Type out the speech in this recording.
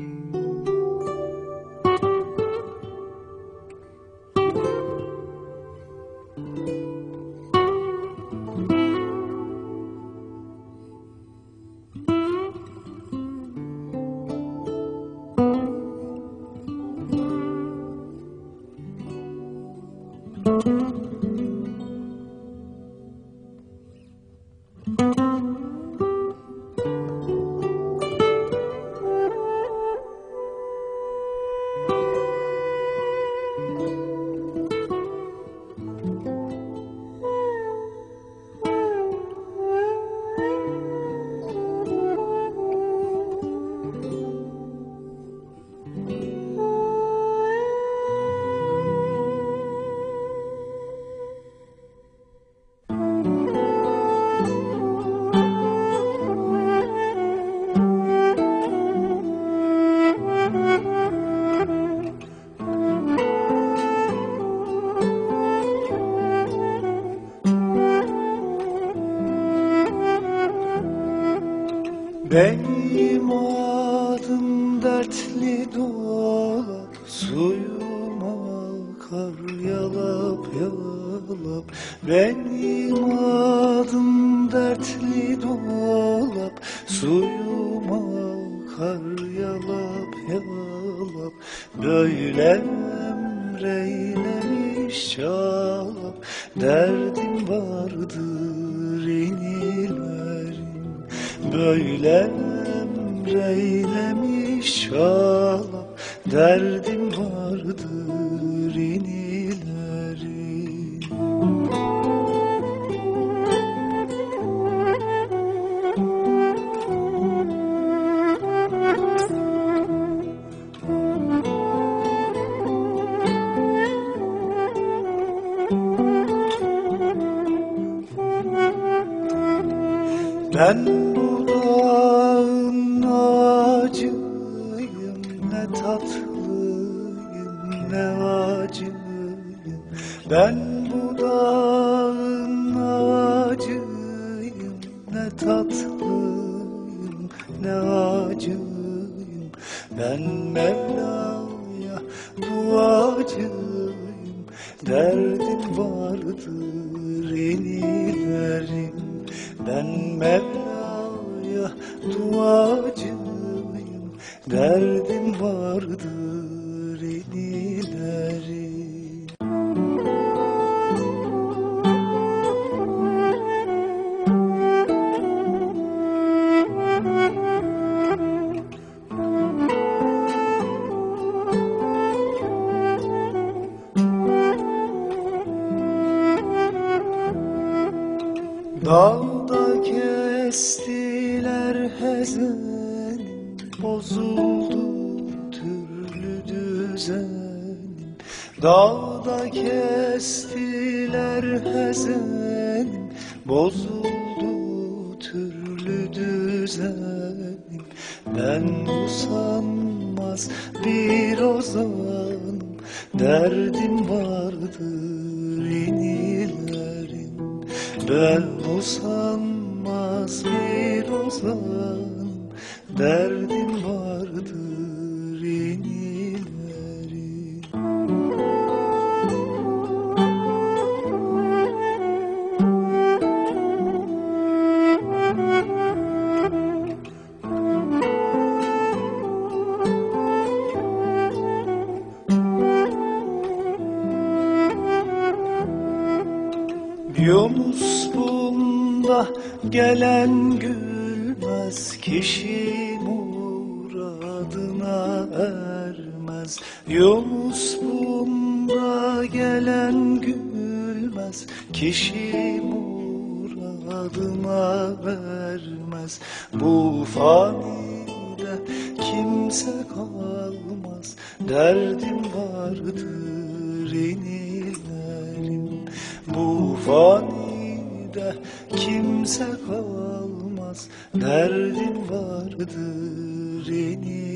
thank mm -hmm. you Benim adım dertli dolap Suyum akar yalap yalap. Benim adım dertli dolap Suyum akar yalap yalap. Böyle emreylemiş çalap Derdim vardır Böyle emreylemiş çalap Derdim vardır inilerin. Ben bu tatlıyım ne acıyım. Ben bu dağın ağacıyım Ne tatlıyım ne acıyım. Ben Mevla'ya duacıyım Derdim vardır inilerim ben Mevla'ya duacıyım Derdim vardır inilerim Dağda kestiler hezenim Bozuldu türlü düzenim Dağda kestiler hezenim Bozuldu türlü düzenim Ben usanmaz bir ozanım Derdim vardır inilerim ben usanmaz bir ozan Derdim vardır inilerim Yunus bunda gelen gülmez Kişi muradına ermez. Yunus bunda gelen gülmez. Kişi muradına ermez. Bu fanide kimse kalmaz. Derdim vardır inilerim bu fanide kalmaz Derdim vardır inilerim